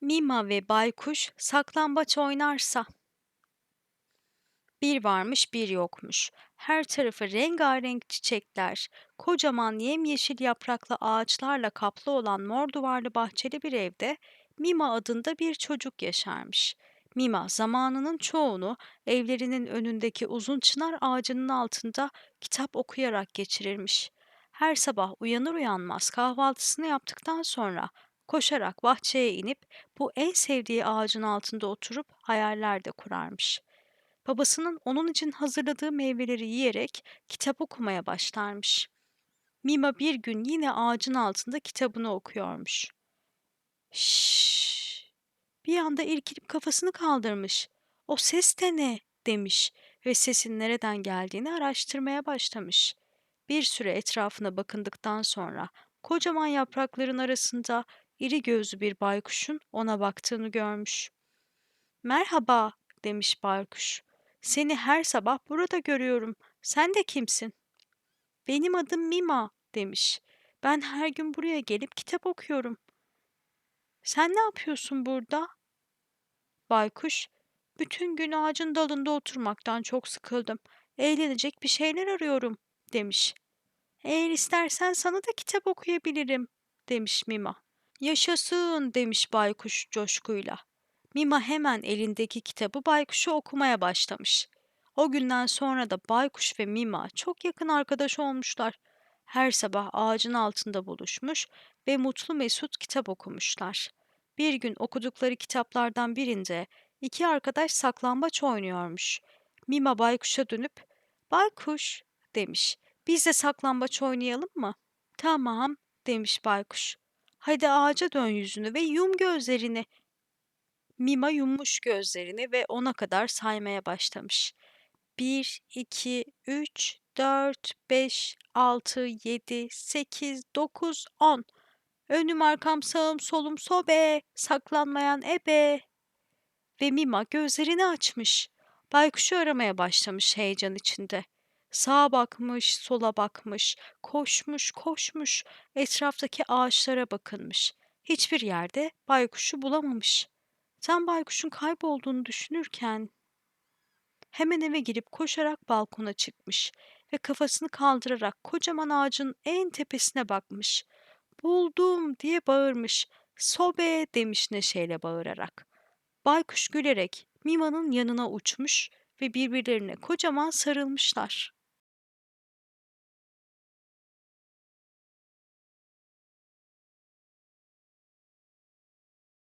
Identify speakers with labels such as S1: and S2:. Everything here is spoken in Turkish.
S1: Mima ve Baykuş saklambaç oynarsa. Bir varmış bir yokmuş. Her tarafı rengarenk çiçekler, kocaman yemyeşil yapraklı ağaçlarla kaplı olan mor duvarlı bahçeli bir evde Mima adında bir çocuk yaşarmış. Mima zamanının çoğunu evlerinin önündeki uzun çınar ağacının altında kitap okuyarak geçirirmiş. Her sabah uyanır uyanmaz kahvaltısını yaptıktan sonra koşarak bahçeye inip bu en sevdiği ağacın altında oturup hayaller de kurarmış. Babasının onun için hazırladığı meyveleri yiyerek kitap okumaya başlarmış. Mima bir gün yine ağacın altında kitabını okuyormuş. Şşş! Bir anda irkilip kafasını kaldırmış. O ses de ne? demiş ve sesin nereden geldiğini araştırmaya başlamış. Bir süre etrafına bakındıktan sonra kocaman yaprakların arasında iri gözlü bir baykuşun ona baktığını görmüş. Merhaba, demiş baykuş. Seni her sabah burada görüyorum. Sen de kimsin? Benim adım Mima, demiş. Ben her gün buraya gelip kitap okuyorum. Sen ne yapıyorsun burada? Baykuş, bütün gün ağacın dalında oturmaktan çok sıkıldım. Eğlenecek bir şeyler arıyorum, demiş. Eğer istersen sana da kitap okuyabilirim, demiş Mima. Yaşasın, demiş Baykuş coşkuyla. Mima hemen elindeki kitabı Baykuş'a okumaya başlamış. O günden sonra da Baykuş ve Mima çok yakın arkadaş olmuşlar. Her sabah ağacın altında buluşmuş ve mutlu mesut kitap okumuşlar. Bir gün okudukları kitaplardan birinde iki arkadaş saklambaç oynuyormuş. Mima Baykuş'a dönüp "Baykuş," demiş. "Biz de saklambaç oynayalım mı?" "Tamam," demiş Baykuş. "Hadi ağaca dön yüzünü ve yum gözlerini." Mima yummuş gözlerini ve ona kadar saymaya başlamış. 1, 2, 3, 4, 5, 6, 7, 8, 9, 10. Önüm arkam sağım solum sobe, saklanmayan ebe. Ve Mima gözlerini açmış. Baykuşu aramaya başlamış heyecan içinde. Sağa bakmış, sola bakmış, koşmuş, koşmuş, etraftaki ağaçlara bakınmış. Hiçbir yerde baykuşu bulamamış. Tam baykuşun kaybolduğunu düşünürken hemen eve girip koşarak balkona çıkmış ve kafasını kaldırarak kocaman ağacın en tepesine bakmış. Buldum diye bağırmış. Sobe demiş neşeyle bağırarak. Baykuş gülerek Mima'nın yanına uçmuş ve birbirlerine kocaman sarılmışlar.